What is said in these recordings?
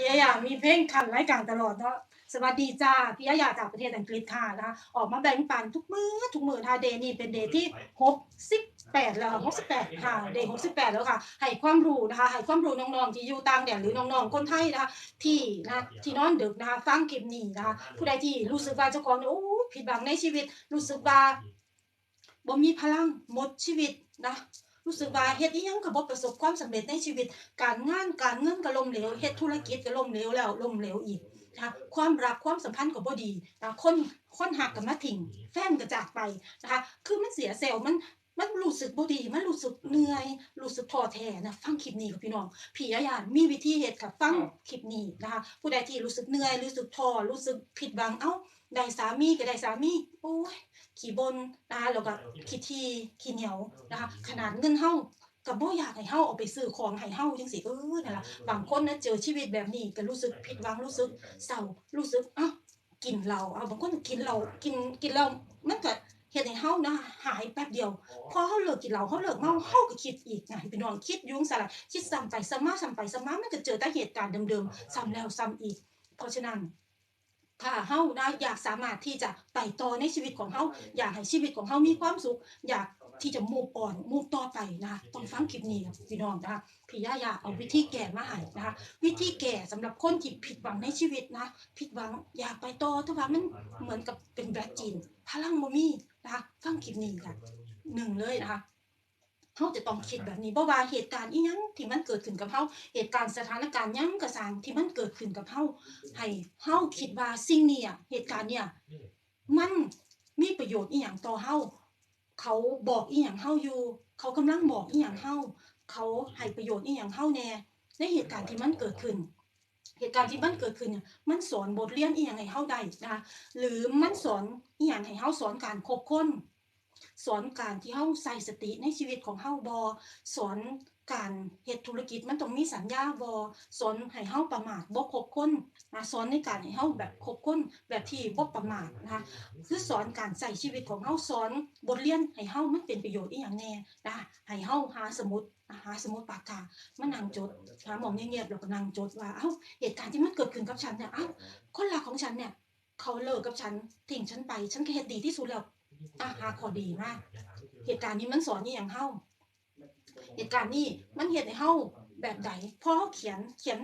พี่ยามีเพลงทันรายการตลอดเนาะสวัสดีจ้าพี่ยาจากประเทศอังกฤษค่ะนะคะออกมาแบ่งปันทุกมื้อทุกมื้อทาเดย์นี่เป็นเดย์ที่หกสิบแปดแล้วหกสิบแปดค่ะเดย์หกสิบแปดแล้วค่ะให้ความรู้นะคะให้ความรู้น้องๆที่อยู่ต่างแดนหรือน้องๆคนไทยนะคะที่นะที่นอนดึกนะคะฟังคลิปนี้นะคะผู้ใดที่รู้สึกว่าเจ้าของเนี่ยโอ้ผิดหวังในชีวิต รู้สึกว่าบ่มีพลังหมดชีวิตนะ รู้สึกว่าเฮ็ดอีหยังก็บ่ประสบความสำเร็จในชีวิต การงานการเงินก็ล้มเหลวเฮ็ดธุรกิจก็ล้มเหลวแล้วล้มเหลวอีกนะคะความรักความสัมพันธ์ก็บ่ดีนะคนคนหักก็มาทิ้งแฟนก็จากไปนะคะคือมันเสียเซลล์มันมันรู้สึกบ่ดี มันรู้สึกเหนื่อย รู้สึกท้อแท้นะ ฟังคลิปนี้กับพี่น้อง พี่ยายานมีวิธีเฮ็ดค่ะฟังคลิปนี้นะคะ ผู้ใดที่รู้สึกเหนื่อย รู้สึกท้อ รู้สึกผิดหวัง เอ้า ได้สามีก็ได้สามี โอ้ย ขี้บ่นนะคะแล้วก็ขี้ทีขี้เหนียวนะคะ ขนาดเงินเฮาก็บ่อยากให้เฮาเอาไปซื้อของให้เฮาจังซี่เออนั่นล่ะบางคนนะเจอชีวิตแบบนี้ก็รู้สึกผิดหวังรู้สึกเศร้ารู้สึกอ้าวกินเหล้าเอาบางคนกินเหล้ากินกินเหล้ามันก็เฮ็ดให้เฮานะหายแป๊บเดียวพอเฮาเลิกกินเหล้าเฮาเลิกเมาเฮาก็คิดอีกไงพี่น้องคิดอยุ่จั่งซั่นล่ะคิดซ้ำไปซ้ำมาซ้ำไปซ้ำมามันก็เจอแต่เหตุการณ์เดิมๆซ้ำแล้วซ้ำอีก เพราะฉะนั้น ถ้าเฮานะอยากสามารถที่จะไต่ต่อในชีวิตของเฮาอยากให้ชีวิตของเฮามีความสุข อยากที่จะมูฟอ่อนมูฟต่อไปนะต้องฟังคลิปนี้ครับพี่น้องนะคะพี่ย่าอยากเอาวิธีแก้มาให้นะคะวิธีแก้สำหรับคนที่ผิดหวังในชีวิตนะผิดหวังอยากไปต่อแต่ว่ามันเหมือนกับเป็นแบล็กจีนพลังบ่มีนะคะฟังคลิปนี้ค่ะหนึ่งเลยนะคะ เฮาจะต้องคิดแบบนี้เพราะว่าเหตุการณ์อีหยังที่มันเกิดขึ้นกับเฮาเหตุการณ์สถานการณ์หยังก็สร้างที่มันเกิดขึ้นกับเฮาให้เฮาคิดว่าสิ่งนี้อะเหตุการณ์เนี่ยมันมีประโยชน์อีหยังต่อเฮาเขาบอกอีหยังเฮาอยู่ เขากำลังบอกอีหยังเฮาเขาให้ประโยชน์อีหยังเฮาแน่ในเหตุการณ์ที่มันเกิดขึ้น เหตุการณ์ที่มันเกิดขึ้นเนี่ยมันสอนบทเรียนอีหยังให้เฮาได้นะคะหรือมันสอนอีหยังให้เฮาสอนการคบคน สอนการที่เฮาใส่สติในชีวิตของเฮาบอสอนการเฮ็ดธุรกิจมันต้องมีสัญญาบอสอนให้เฮาประมาทบ่คบคนนะสอนในการให้เฮาแบบคบคนแบบที่บ่ประมาทนะคะคือสอนการใส่ชีวิตของเฮาสอนบทเรียนให้เฮามันเป็นประโยชน์อีหยังแน่นะคะให้เฮาหาสมุดหาสมุดปากกามานั่งจดหาหมองเงียบๆแล้วก็นั่งจดว่าเอ้าเหตุการณ์ที่มันเกิดขึ้นกับฉันเนี่ยเอ้าคนรักของฉันเนี่ยเขาเลิกกับฉันทิ้งฉันไปฉันก็เฮ็ดดีที่สุดแล้ว อะหาขอดีมาก เหตุการณ์นี้มันสอนนี่อย่างเฮาเหตุการณ์นี้มันเฮ็ดให้เฮาแบบใดพอเฮาเขียนเขียน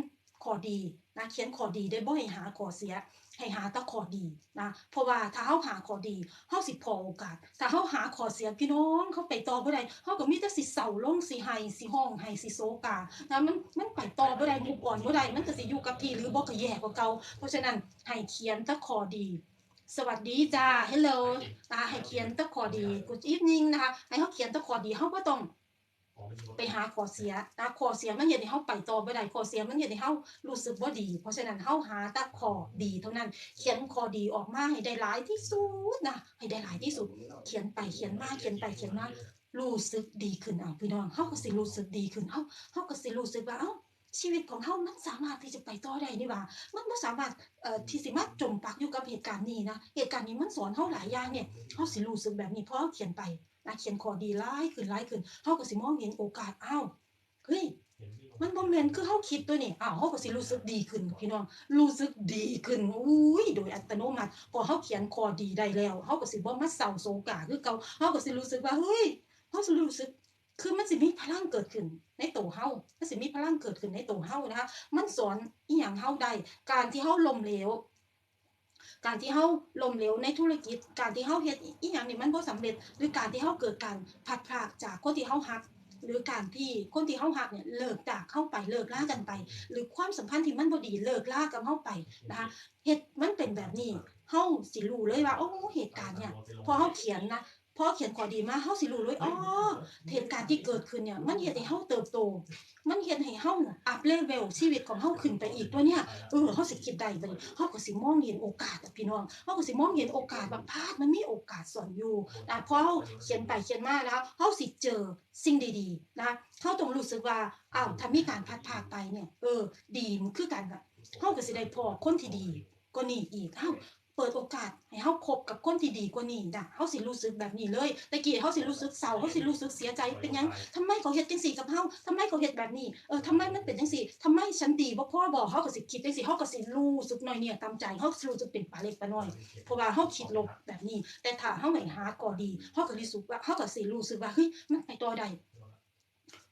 ขอดีนะเขียนขอดีได้บ่ให้หาขอเสีย ให้หาต่ข้อดีนะเพราะว่าถ้าเฮาหาขอดีเฮาสิพอโอกาสถ้าเฮาหาขอเสียพี่น้องเขาไปต่อบ่ได้เฮาก็มีแต่สิเศร้าลงสิไห้สิร้องไห้สิโศกานะมันมันไปต่อบ่ได้มุกอ่อนบ่ได้มันก็สิอยู่กับที่หรือบ่ก็แย่กว่าเก่าเพราะฉะนั้นให้เขียนต่ข้อดี สวัสดีจ้า hello นะคะให้เขียนตะขอดี good evening นะคะให้เขาเขียนตะขอดีเขาก็ต้องไปหาขอเสียนะขอเสียมันเฮ็ดให้เฮาไปต่อบ่ได้ขอเสียมันเฮ็ดให้เฮารู้สึกบ่าดี เพราะฉะนั้นเฮาหาตะขอดีเท่านั้น เขียนขอดีออกมาให้ได้หลายที่สุดนะให้ได้หลายที่สุด เขียนไปเขียนมาเขียนไปเขียนมารู้สึกดีขึ้นเอาพี่น้องเฮาก็สิรู้สึกดีขึ้นเอ้าเฮาก็สิรู้สึกว่าเอ้า ชีวิตของเฮามันสามารถที่จะไปต่อได้นี่หว่า มันบ่สามารถเอ่อที่สิมาจมปักอยู่กับเหตุการณ์นี้นะ เหตุการณ์นี้มันสอนเฮาหลายอย่างเนี่ยเฮาสิรู้สึกแบบนี้เพราะเฮาเขียนไปนะเขียนขอดีหลายขึ้นหลายขึ้นเฮาก็สิมองเห็นโอกาสอ้าวเฮ้ยมันบ่แม่นคือเฮาคิดตัวนี่อ้าวเฮาก็สิรู้สึกดีขึ้นพี่น้อง รู้สึกดีขึ้นอุ้ย โดยอัตโนมัติพอเฮาเขียนขอดีได้แล้วเฮาก็สิบ่มาเศร้าโศกาคือเก่าเฮาก็สิรู้สึกว่าเฮ้ยเฮาสิรู้สึก คือมันสิมีพลังเกิดขึ้นในตัวเฮามันสิมีพลังเกิดขึ้นในตัวเฮานะคะ มันสอนอีหยังเฮาได้ การที่เฮาลมเหลว การที่เฮาลมเหลวในธุรกิจ การที่เฮาเฮ็ดอีหยังนี่มันบ่สำเร็จ หรือการที่เฮาเกิดการพลัดพรากจากคนที่เฮารักหรือการที่คนที่เฮารักเนี่ยเลิกจากเฮาไปเลิกลากันไป หรือความสัมพันธ์ที่มันบ่ดีเลิกลากับเฮาไปนะคะเฮ็ดมันเป็นแบบนี้เฮาสิรู้เลยว่าโอ้เหตุการณ์เนี่ยพอเฮาเขียนนะ พอเขียนข้อดีมาเฮาสิรู้เลยอ๋อเหตุการณ์ที่เกิดขึ้นเนี่ย มันเฮ็ดให้เฮาเติบโต มันเฮ็ดให้เฮาน่ะอัพเลเวลชีวิตของเฮาขึ้นไปอีกตัวเนี่ยเออเฮาสิคิดได้บัดนี้เฮาก็สิมองเห็นโอกาสอะพี่น้องเฮาก็สิมองเห็นโอกาสแบบพาดมันมีโอกาสซ่อนอยู่นะพอเฮาเขียนไปเขียนมาแล้วเฮาสิเจอสิ่งดีๆนะเฮาต้องรู้สึกว่าอ้าวถ้ามีการพัดพรากไปเนี่ย เออ ดีมันคือกันอะเฮาก็สิได้พอคนที่ดีก็นี่อีกอ้าว เปิดโอกาสให้เฮาคบกับคนที่ดีกว่านี้นะเฮาสิรู้สึกแบบนี้เลยแต่กี้เฮาสิรู้สึกเศร้าเฮาสิรู้สึกเสียใจเป็นหยังทำไมเขาเฮ็ดจังซี่กับเฮาทำไมเขาเฮ็ดแบบนี้เออทำไมมันเป็นจังซี่ทำไมฉันดีบ่พอบ่เฮาก็สิคิดจังซี่เฮาก็สิรู้สึกน้อยเนี่ยตามใจเฮาสิรู้สึกเป็นปลาเล็กปลาน้อยเพราะว่าเฮาคิดลบแบบนี้ แต่ถ้าเฮาไม่หาก่อดีเฮาก็รู้สึกว่าเฮาก็สิรู้สึกว่าเฮ้ยมันไปต่อได้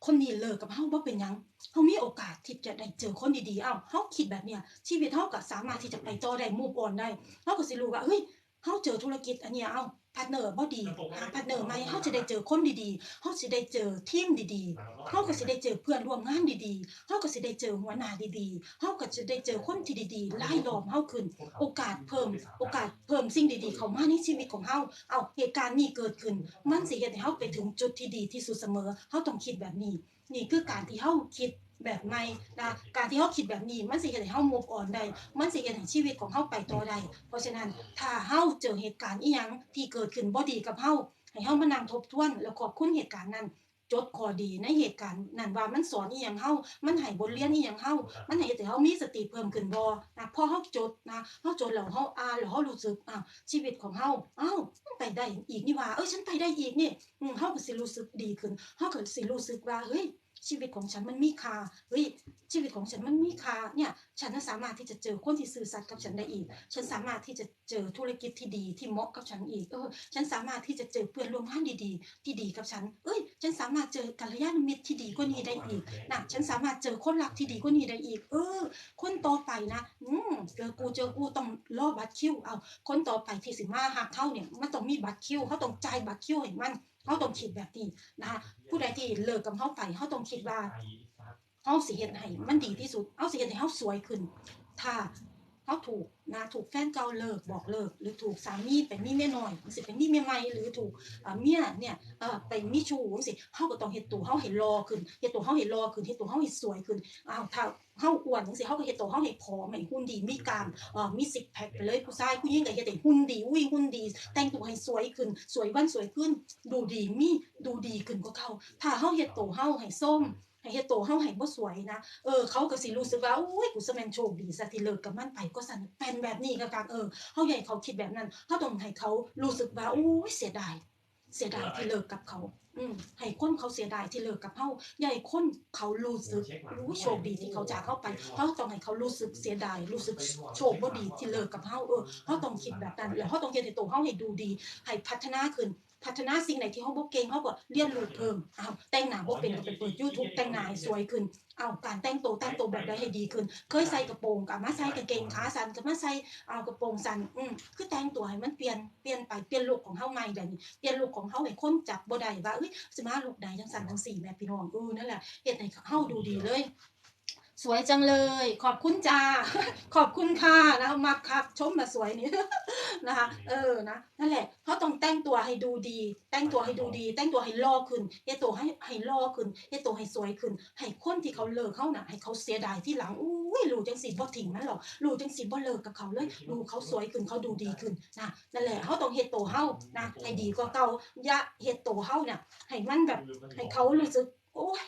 คนนี้เลิกกับเฮาบ่เป็นยังเฮามีโอกาสที่จะได้เจอคนดีๆเอ้าเฮาคิดแบบเนี้ยชีวิตเฮาก็สามารถที่จะไปต่อได้มูฟออนได้เฮาก็สิรู้ว่าเฮ้ย เฮาเจอธุรกิจอันเนี้ยเอ้าพาร์ทเนอร์บ่ดีหาพาร์ทเนอร์ใหม่เฮาจะได้เจอคนดีๆเฮาสิได้เจอทีมดีๆเขาก็สิได้เจอเพื่อนร่วมงานดีๆเขาก็สิได้เจอหัวหน้าดีๆเขาก็จะได้เจอคนที่ดีๆไล่ล้อมเฮาขึ้น โอกาสเพิ่ม โอกาสเพิ่มสิ่งดีๆ เข้ามาในชีวิตของเฮาเอาเหตุการณ์นี้เกิดขึ้น มันสิเฮ็ดให้เฮาไปถึงจุดที่ดีที่สุดเสมอเฮาต้องคิดแบบนี้ นี่คือการที่เฮาคิด แบบใหม่นะการที่เฮาคิดแบบนี้มันสิเฮ็ดให้เฮา move on ได้มันสิเฮ็ดให้ชีวิตของเฮาไปต่อได้เพราะฉะนั้นถ้าเฮาเจอเหตุการณ์อีหยังที่เกิดขึ้นบ่ดีกับเฮาให้เฮามานั่งทบทวนแล้วขอบคุณเหตุการณ์นั้นจดข้อดีในเหตุการณ์นั้นว่ามันสอนอีหยังเฮา มันให้บทเรียนอีหยังเฮา มันให้แต่เฮามีสติเพิ่มขึ้นบ่นะพอเฮาจดนะเฮาจดแล้วเฮาอ่านแล้วเฮารู้สึกอ้าวชีวิตของเฮาอ้าวมันไปได้อีกนี่ว่าเอ้ยฉันไปได้อีกนี่อืมเฮาก็สิรู้สึกดีขึ้นเฮาก็สิรู้สึกว่าเฮ้ย ชีวิตของฉันมันมีค่าเฮ้ยชีวิตของฉันมันมีค่าเนี่ยฉันน่ะสามารถที่จะเจอคนที่ซื่อสัตย์กับฉันได้อีก ฉันสามารถที่จะเจอธุรกิจที่ดีที่เหมาะกับฉันอีกเออฉันสามารถที่จะเจอเพื่อนร่วมงานดีๆ ที่ดีกับฉัน เอ้ย ฉันสามารถเจอกัลยาณมิตรที่ดีกว่านี้ได้อีกนะฉันสามารถเจอคนรักที่ดีกว่านี้ได้อีก เออ คนต่อไปนะอืมเจอกูเจอกูต้องรอบัตรคิวเอาคนต่อไปที่สิมาหักเขาเนี่ยมันต้องมีบัตรคิวเขาต้องจ่ายบัตรคิวให้มัน เขาต้องคิดแบบนี้นะคะผู้ใดที่เลิกกับเขาไปเขาต้องคิดว่าเขาสิเหตุให้มันดีที่สุดเอาสิเหตุให้เขาสวยขึ้น ถ้า เฮาถูกนะถูกแฟนเก่าเลิกบอกเลิก หรือถูกสามีไปมีเมียน้อยสิเป็นมีเมียใหม่หรือถูกเมียเนี่ยเอ่อไปมีชู้จังซี่เฮาก็ต้องเฮ็ดตัวเฮาให้รอขึ้นเฮ็ดตัวเฮาให้รอขึ้นเฮ็ดตัวเฮาให้สวยขึ้นอ้าวถ้าเฮาอ้วนจังซี่เฮาก็เฮ็ดตัวเฮาให้ผอมให้หุ่นดีมีกามมีซิกแพคไปเลยผู้ชายผู้หญิงก็เฮ็ดให้หุ่นดีอุ้ยหุ่นดี แต่งตัวให้สวยขึ้น สวยวันสวยขึ้น ดูดีมีดูดีขึ้นกว่าเก่าถ้าเฮาเฮ็ดตัวเฮาให้ส้ม ให้เฮ็ดโตวเฮาให้บ่สวยนะเออเขาก็สิรู้สึกว่าอุ้ยกูสแมนโชคดีซะที่เลิกกับมันไปก็สั่นเป็นแบบนี้ก็กางเออเฮาใหญ่เขาคิดแบบนั้นเฮาต้องให้เขารู้สึกว่าอุ้ยเสียดาย เสียดายที่เลิกกับเขา ให้คนเขาเสียดายที่เลิกกับเฮาอย่าให้คนเขารู้สึกอุ้ยโชคดีที่เขาจากเขาไปเฮาต้องให้เขารู้สึกเสียดายรู้สึกโชคบ่ดีที่เลิกกับเฮาเออเฮาต้องคิดแบบนั้นแล้วเฮาต้องเฮ็ดให้ตัวเฮาให้ดูดี ให้พัฒนาขึ้นพัฒนาสิ่งไหนที่เฮาบ่เก่งเฮาก็เรียนรู้เพิ่มอ้าวแต่งหน้าบ่เป็นก็ไปเปิด YouTube แต่งหน้าให้สวยขึ้นเอาการแต่งตัวแต่งตัวแบบใดให้ดีขึ้น เคยใส่กระโปรงก็มาใส่กางเกงขาสั้นก็มาใส่เอากระโปรงสั้นอืมคือแต่งตัวให้มันเปลี่ยนเปลี่ยนไปเปลี่ยนลุคของเฮาใหม่แบบนี้เปลี่ยนลุคของเฮาให้คนจับบ่ได้ว่าเอ้ยสิมาลุคใดจังซั่นจังซี่แม่พี่น้องเออนั่นแหละเฮ็ดให้เฮาดูดีเลย สวยจังเลย ขอบคุณจ้า ขอบคุณค่ะนะคะมักคักชมมาสวยนี่นะคะ เออนะนั่นแหละเขาต้องแต่งตัวให้ดูดี แต่งตัวให้ดูดี แต่งตัวให้ล่อขึ้นเฮ็ดตัวให้ให้ล่อขึ้นเฮ็ดตัวให้สวยขึ้น ให้คนที่เขาเลิกเขาน่ะให้เขาเสียดายที่หลังอุ้ยรูจังสิบ่ทิ้งมันหรอกรูจังสิบ่เลิกกับเขาเลยรูเขาสวยขึ้นเขาดูดีขึ้นนะนั่นแหละเขาต้องเฮ็ดตัวเฮานะให้ดีกว่าเก่าอย่าเฮ็ดตัวเฮาเนี่ยให้มันแบบให้เขารู้สึก โอ้ย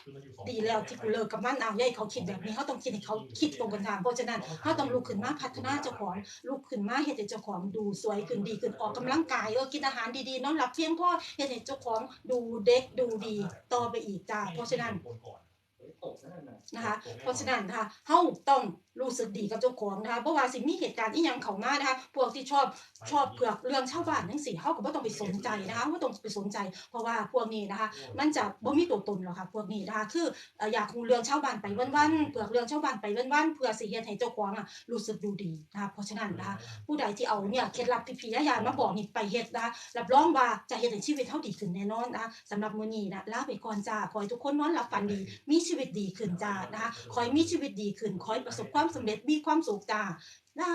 ดีแล้วที่กูเลิกกับมันเอาใหญ่เขาคิดแบบนี้เขาต้องคิดให้เขาคิดตรงกันทางเพราะฉะนั้นเขาต้องลุกขึ้นมาพัฒนาเจ้าของลุกขึ้นมาเห็ดให้เจ้าของดูสวยขึ้นดีขึ้นออกกำลังกายเออกินอาหารดีๆนอนหลับเพียงพ่อเห็ดให้เจ้าของดูเด็กดูดีต่อไปอีกจ้าเพราะฉะนั้น นะคะ เพราะฉะนั้นนะคะเฮาต้องรู้สึกดีกับเจ้าของนะคะเพราะว่าสิมีเหตุการณ์อีหยังเข้ามานะคะพวกที่ชอบชอบเผือกเรื่องชาวบ้านจังซี่เฮาก็บ่ต้องไปสนใจนะคะบ่ต้องไปสนใจ เพราะว่าพวกนี้นะคะ มันจะบ่มีตัวตนหรอกค่ะพวกนี้นะคะคือเอ่ออยากรู้เรื่องชาวบ้านไปวันๆเผือกเรื่องชาวบ้านไปวันๆเพื่อสิเฮ็ดให้เจ้าของอะรู้สึกดูดีนะคะเพราะฉะนั้นนะคะผู้ใดที่เอาเนี่ยเคล็ดลับที่พี่ยายามาบอกนี่ไปเฮ็ดนะคะรับรองว่าจะเฮ็ดให้ชีวิตเฮาดีขึ้นแน่นอนนะคะสำหรับมื้อนี้นะลาไปก่อนจ้าขอให้ทุกคนนอนหลับฝันดีมีชีวิตดีขึ้นจ้านะคะขอให้มีชีวิตดีขึ้นขอให้ประสบความสำเร็จมีความสุขจ้าบา